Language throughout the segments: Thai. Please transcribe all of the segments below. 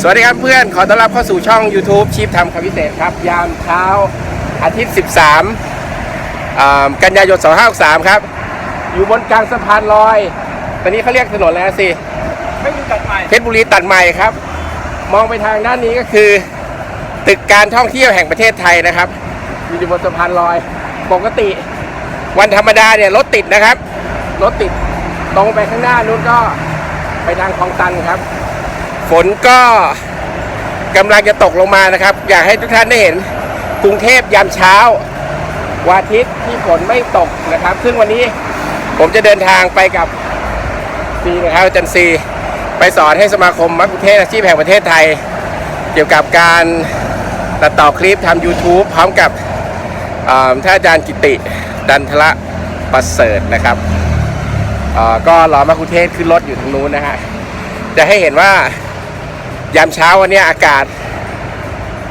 สวัสดีครับเพื่อน ขอต้อนรับเข้าสู่ช่อง YouTube ชีพทำคำพิเศษครับ ยามเช้าอาทิตย์ 13อ่ากันยายน 2563 ครับ อยู่บนกลางสะพานลอย ตอนนี้เขาเรียกถนนแล้วสิไม่มีตัดใหม่เพชรบุรีตัดใหม่ครับ มองไปทางด้านนี้ก็คือ ตึกการท่องเที่ยวแห่งประเทศไทยนะครับ อยู่บนสะพานลอย ปกติ วันธรรมดาเนี่ยรถติดนะครับ รถติด ตรงไปข้างหน้านู้นก็ไปทางคลองตันครับ ฝนก็กำลังจะตกลงมานะครับ อยากให้ทุกท่านได้เห็นกรุงเทพยามเช้าวันอาทิตย์ที่ฝนไม่ตกนะครับ ซึ่งวันนี้ผมจะเดินทางไปกับซีนะครับอาจารย์ซีไปสอนให้สมาคมมัคคุเทศก์อาชีพแห่งประเทศไทย เกี่ยวกับการตัดต่อคลิปทำ YouTube พร้อมกับท่านอาจารย์กิติดันทละประเสริฐนะครับก็รอมัคคุเทศก์ขึ้นรถอยู่ทางนู้นนะฮะจะให้เห็นว่า ยามเช้าวันนี้อากาศ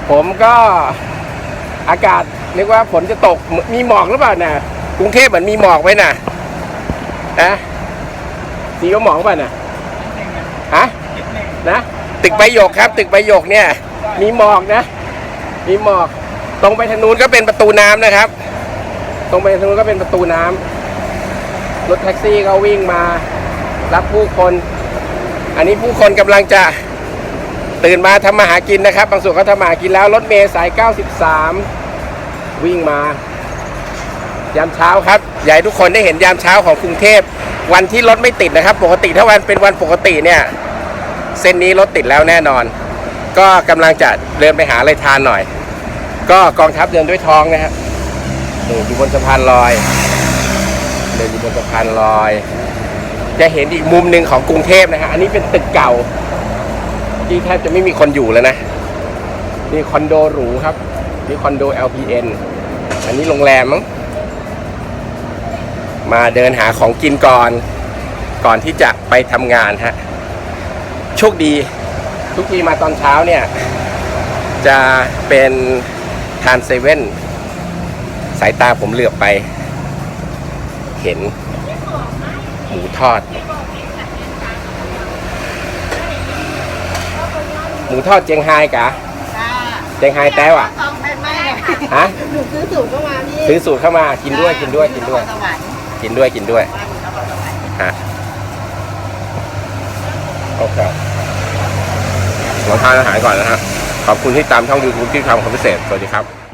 ผมก็อากาศนึกว่าฝนจะตกมีหมอกหรือเปล่านะกรุงเทพเหมือนมีหมอกไว้น่ะนะสีก็หมอกเปล่าน่ะฮะนะตึกใบหยกครับ ตึกใบหยกเนี่ย มีหมอกนะ มีหมอก ตรงไปทางนู้นก็เป็นประตูน้ำนะครับ ตรงไปทางนู้นก็เป็นประตูน้ำรถแท็กซี่ก็วิ่งมา รับผู้คน อันนี้ผู้คนกำลังจะ ตื่นมาทำมาหากินนะครับ บางส่วนเขาทำมาหากินแล้วรถเมล์สาย 93 วิ่งมา ยามเช้าครับอยากให้ทุกคนได้เห็นยามเช้าของกรุงเทพวันที่รถไม่ติดนะครับ ปกติถ้าวันเป็นวันปกติเนี่ย เส้นนี้รถติดแล้วแน่นอน ก็กำลังจะเดินไปหาอะไรทานหน่อย ก็กองทัพเดินด้วยท้องนะครับนี่อยู่บนสะพานลอย เดินอยู่บนสะพานลอย จะเห็นอีกมุมหนึ่งของกรุงเทพนะฮะอันนี้เป็นตึกเก่า ที่แทบจะไม่มีคนอยู่แล้วนะนี่คอนโดหรูครับนี่คอนโด LPN อันนี้โรงแรมมั้งมาเดินหาของกินก่อน ก่อนที่จะไปทำงานฮะโชคดี ทุกทีมาตอนเช้าเนี่ย จะเป็นทานเซเว่นสายตาผมเหลือบไป เห็นหมูทอด หมูทอดเจียงไฮ้กะค่ะเจียงไฮ้แต้วอะต้องไม่ไม่เลยค่ะฮะหนูซื้อสูตรเข้ามาพี่ซื้อสูตรเข้ามากินด้วยกินด้วยกินด้วยสวรรค์กินด้วยกินด้วยบ้านนครสวรรค์ฮะโอเคลองทานอาหารก่อนนะฮะขอบคุณที่ตามช่อง YouTube ที่ทำคำพิเศษสวัสดีครับ